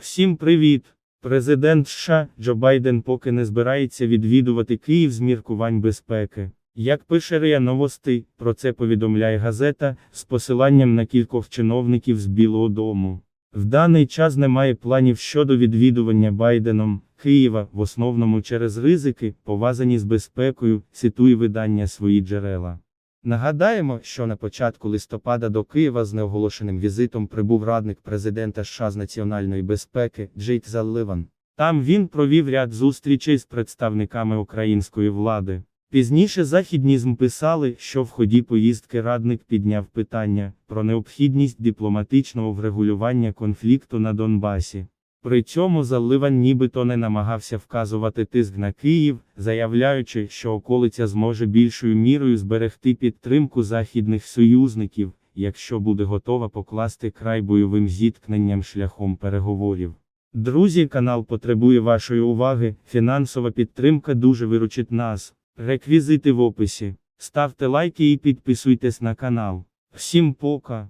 Всім привіт! Президент США Джо Байден поки не збирається відвідувати Київ з міркувань безпеки. Як пише РИА Новости, про це повідомляє газета з посиланням на кількох чиновників з Білого Дому. В даний час немає планів щодо відвідування Байденом Києва, в основному через ризики, пов'язані з безпекою, цитує видання свої джерела. Нагадаємо, що на початку листопада до Києва з неоголошеним візитом прибув радник президента США з національної безпеки Джейк Залливан. Там він провів ряд зустрічей з представниками української влади. Пізніше західні ЗМ писали, що в ході поїздки радник підняв питання про необхідність дипломатичного врегулювання конфлікту на Донбасі. При цьому Заливан нібито не намагався вказувати тиск на Київ, заявляючи, що околиця зможе більшою мірою зберегти підтримку західних союзників, якщо буде готова покласти край бойовим зіткненням шляхом переговорів. Друзі, канал потребує вашої уваги, фінансова підтримка дуже виручить нас. Реквізити в описі. Ставте лайки і підписуйтесь на канал. Всім пока!